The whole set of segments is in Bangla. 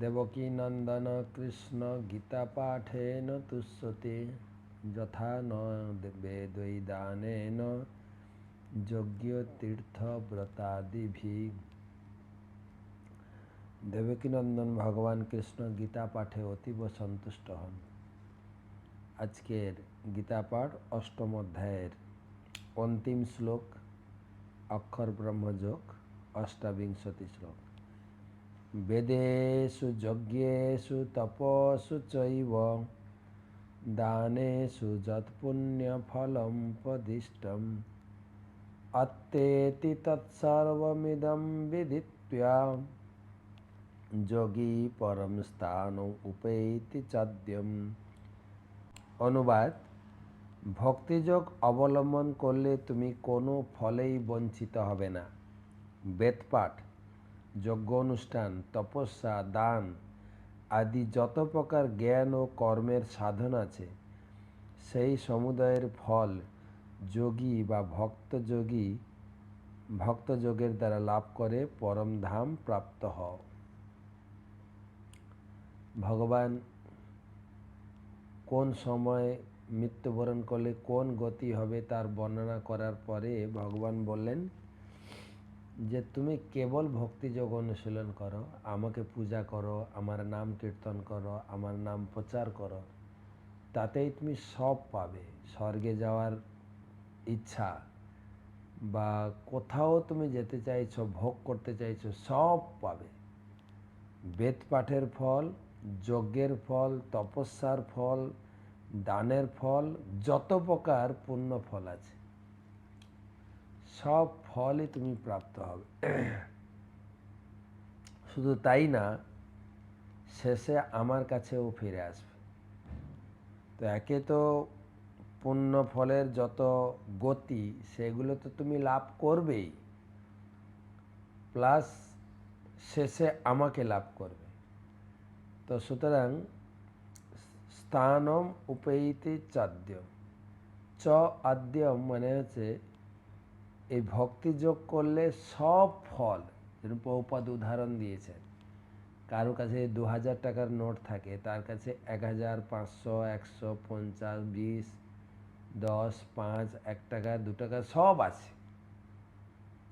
দেবকী নন্দন কৃষ্ণ গীতা পাঠেন তুষ্যতে যথা ন বেদৈদানেন যজ্ঞ তীর্থ ব্রতাদিভি দেবকীনন্দন ভগবান কৃষ্ণ গীতা পাঠে অতীব সন্তুষ্ট হন। আজকের গীতা পাঠ অষ্টম অধ্যায়ের অন্তিম শ্লোক, অক্ষর ব্রহ্মযোগ, অষ্টাবিংশতি শ্লোক। বেদেষু যজ্ঞেষু তপসু চৈব, দানেষু যৎপুণ্যফলম পদিষ্টম অত্তেতি তৎসর্বমিদম বিদিত্বা যোগী পরম স্থান উপৈতি চাদ্যম। অনুবাদ, ভক্তিযোগ অবলম্বন করলে তুমি কোনো ফলেই বঞ্চিত হবে না। বেদপাঠ যজ্ঞ অনুষ্ঠান, তপস্যা, দান আদি যত প্রকার জ্ঞান ও কর্মের সাধন আছে, সেই সমুদায়ের ফল যোগী বা ভক্ত ভক্তযোগী ভক্তযোগের দ্বারা লাভ করে পরম ধাম প্রাপ্ত হও। ভগবান, কোন সময় মৃত্যুবরণ করলে কোন গতি হবে তার বর্ণনা করার পরে ভগবান বললেন যে তুমি কেবল ভক্তিযোগ অনুশীলন করো, আমাকে পূজা করো, আমার নাম কীর্তন করো, আমার নাম প্রচার করো, তাতেই তুমি সব পাবে। স্বর্গে যাওয়ার ইচ্ছা বা কোথাও তুমি যেতে চাইছো, ভোগ করতে চাইছো, সব পাবে। বেদ পাঠের ফল, যজ্ঞের ফল, তপস্যার ফল, দানের ফল, যত প্রকার পুণ্য ফল আছে। সব ফলই তুমি প্রাপ্ত হবে। শুধু তাই না, শেষে আমার কাছেও ফিরে আসবে। তো একে তো পুণ্য ফলের যত গতি, সেগুলো তো তুমি লাভ করবেই। প্লাস শেষে আমাকে লাভ করবে। তো সুতরাং স্থানম উপৈতি চাদ্যম। চ আদ্যম মানে হচ্ছে এই ভক্তি যোগ করলে সব ফল, যেরকম পৌপাদ উদাহরণ দিয়েছেন, কারও কাছে দু হাজার টাকার নোট থাকে, তার কাছে এক হাজার পাঁচশো, একশো পঞ্চাশ, বিশ, দশ, পাঁচ, এক টাকা, দু টাকা, সব আছে।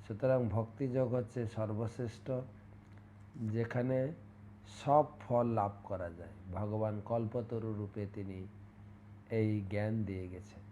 সুতরাং ভক্তিযোগ হচ্ছে সর্বশ্রেষ্ঠ, যেখানে সব ফল লাভ করা যায়। ভগবান কল্পতরু রূপে তিনি এই জ্ঞান দিয়ে গেছেন।